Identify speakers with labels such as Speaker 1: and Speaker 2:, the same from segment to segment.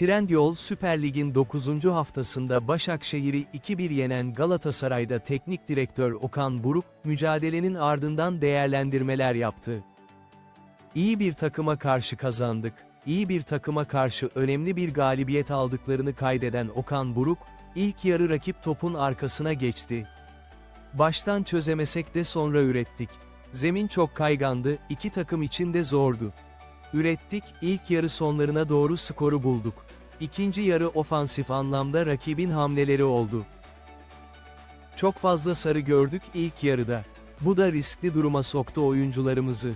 Speaker 1: Trendyol Süper Lig'in 9. haftasında Başakşehir'i 2-1 yenen Galatasaray'da teknik direktör Okan Buruk, mücadelenin ardından değerlendirmeler yaptı. İyi bir takıma karşı kazandık. İyi bir takıma karşı önemli bir galibiyet aldıklarını kaydeden Okan Buruk, ilk yarı rakip topun arkasına geçti. Baştan çözemesek de sonra ürettik. Zemin çok kaygandı, iki takım için de zordu. Ürettik, ilk yarı sonlarına doğru skoru bulduk. İkinci yarı ofansif anlamda rakibin hamleleri oldu. Çok fazla sarı gördük ilk yarıda. Bu da riskli duruma soktu oyuncularımızı.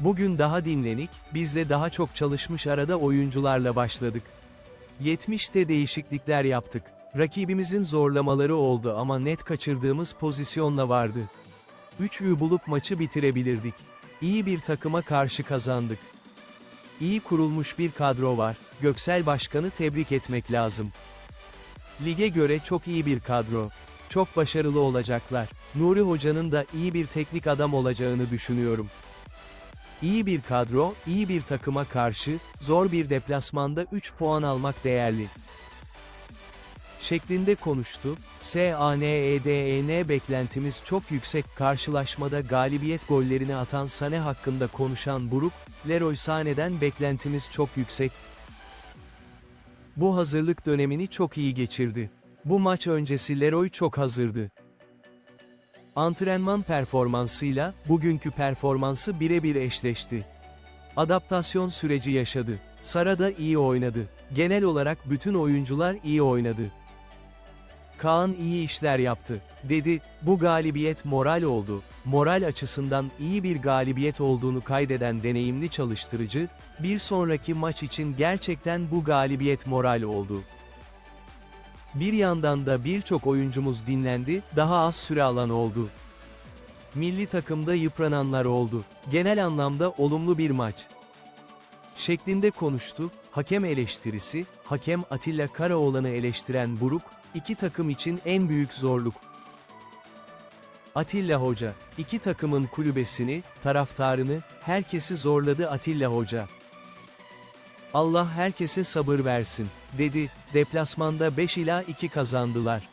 Speaker 1: Bugün daha dinlenik, bizle daha çok çalışmış arada oyuncularla başladık. 70'te değişiklikler yaptık. Rakibimizin zorlamaları oldu ama net kaçırdığımız pozisyonla vardı. 3'ü bulup maçı bitirebilirdik. İyi bir takıma karşı kazandık. İyi kurulmuş bir kadro var. Göksel Başkan'ı tebrik etmek lazım. Lige göre çok iyi bir kadro. Çok başarılı olacaklar. Nuri Hoca'nın da iyi bir teknik adam olacağını düşünüyorum. İyi bir kadro, iyi bir takıma karşı, zor bir deplasmanda 3 puan almak değerli. Şeklinde konuştu, SANEDEN E beklentimiz çok yüksek karşılaşmada galibiyet gollerini atan Sane hakkında konuşan Buruk, Leroy Sane'den beklentimiz çok yüksek. Bu hazırlık dönemini çok iyi geçirdi. Bu maç öncesi Leroy çok hazırdı. Antrenman performansıyla, bugünkü performansı birebir eşleşti. Adaptasyon süreci yaşadı. Sara da iyi oynadı. Genel olarak bütün oyuncular iyi oynadı. Kaan iyi işler yaptı, dedi, bu galibiyet moral oldu, moral açısından iyi bir galibiyet olduğunu kaydeden deneyimli çalıştırıcı, bir sonraki maç için gerçekten bu galibiyet moral oldu. Bir yandan da birçok oyuncumuz dinlendi, daha az süre alan oldu. Milli takımda yıprananlar oldu. Genel anlamda olumlu bir maç. Şeklinde konuştu, hakem eleştirisi, hakem Atilla Karaoğlan'ı eleştiren Buruk, iki takım için en büyük zorluk. Atilla Hoca, iki takımın kulübesini, taraftarını, herkesi zorladı Atilla Hoca. Allah herkese sabır versin, dedi, deplasmanda 5 ila 2 kazandılar.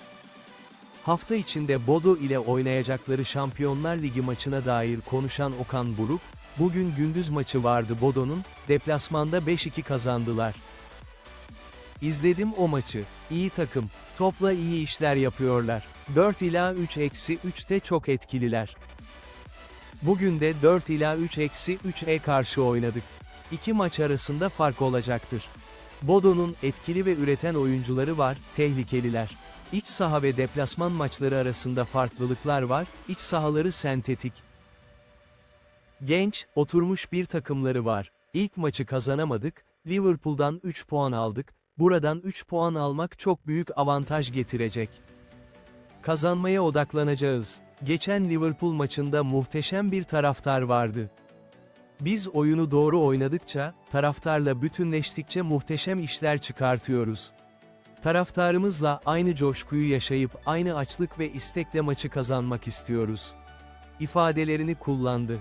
Speaker 1: Hafta içinde Bodo ile oynayacakları Şampiyonlar Ligi maçına dair konuşan Okan Buruk, bugün gündüz maçı vardı Bodo'nun, deplasmanda 5-2 kazandılar. İzledim o maçı. İyi takım. Topla iyi işler yapıyorlar. 4 ila 3 eksi 3'te çok etkililer. Bugün de 4 ila 3 eksi 3'e karşı oynadık. İki maç arasında fark olacaktır. Bodo'nun etkili ve üreten oyuncuları var, tehlikeliler. İç saha ve deplasman maçları arasında farklılıklar var, iç sahaları sentetik. Genç, oturmuş bir takımları var. İlk maçı kazanamadık, Liverpool'dan 3 puan aldık, buradan 3 puan almak çok büyük avantaj getirecek. Kazanmaya odaklanacağız. Geçen Liverpool maçında muhteşem bir taraftar vardı. Biz oyunu doğru oynadıkça, taraftarla bütünleştikçe muhteşem işler çıkartıyoruz. Taraftarımızla aynı coşkuyu yaşayıp aynı açlık ve istekle maçı kazanmak istiyoruz. ifadelerini kullandı.